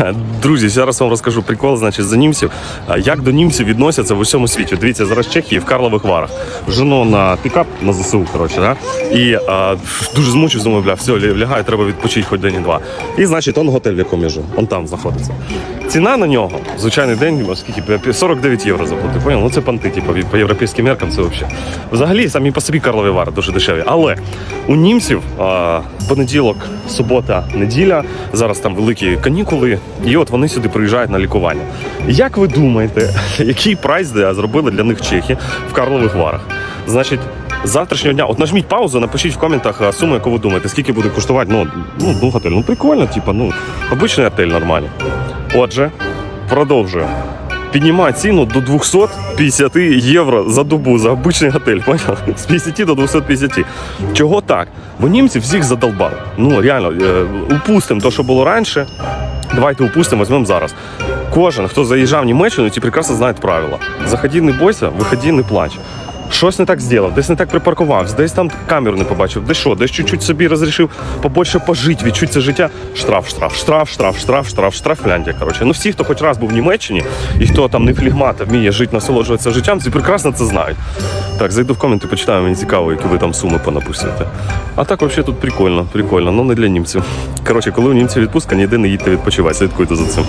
Друзі, зараз вам розкажу прикол, значить, за німців. Як до німців відносяться в усьому світі? Дивіться, зараз Чехії в Карлових Варах. Жено на пікап на ЗСУ, коротше, да? і а, дуже змучив, думаю, бля, все, лягаю, треба відпочити хоч день і два. І значить, он готель, в якому я живу, он там знаходиться. Ціна на нього, звичайний день, о, скільки 49 євро заплатив. Понял? Ну це понти, типу, по європейським меркам це взагалі. Взагалі, самі по собі Карлові Вари дуже дешеві. Але у німців а, понеділок, субота, неділя, зараз там великі канікули, і от вони сюди приїжджають на лікування. Як ви думаєте, який прайс зробили для них чехи в Карлових Варах? Значить, з завтрашнього дня, от нажміть паузу, напишіть в коментах суму, яку ви думаєте, скільки буде коштувати. Ну, ну, ну готель. Ну прикольно, типу, ну, обичний готель нормальний. Отже, продовжую. Піднімає ціну до 250 євро за добу за обичний готель. Понял? З 50 до 250. Чого так? Бо німці всіх задолбали. Ну реально, е, упустимо те, що було раніше. Давайте упустимо, візьмемо зараз. Кожен, хто заїжджав в Німеччину, ті прекрасно знають правила. Заходи, не бойся, виходи, не плач. Щось не так зробив, десь не так припаркувався, десь там камеру не побачив, десь що, десь чуть-чуть собі розрішив побольше пожити, відчути це життя. Штраф, штраф, штраф, штраф, штраф, штраф, штраф, Фінляндія. Коротше. Ну всі, хто хоч раз був в Німеччині і хто там не флігмат, а вміє жити, насолоджуватися життям, ці прекрасно це знають. Так, зайду в коменти, почитаю, мені цікаво, які ви там суми понаписуєте. А так, взагалі, тут прикольно, прикольно, ну не для німців. Коротше, коли у німців відпустка, ніде не їдьте відпочивати, слідкуйте за цим.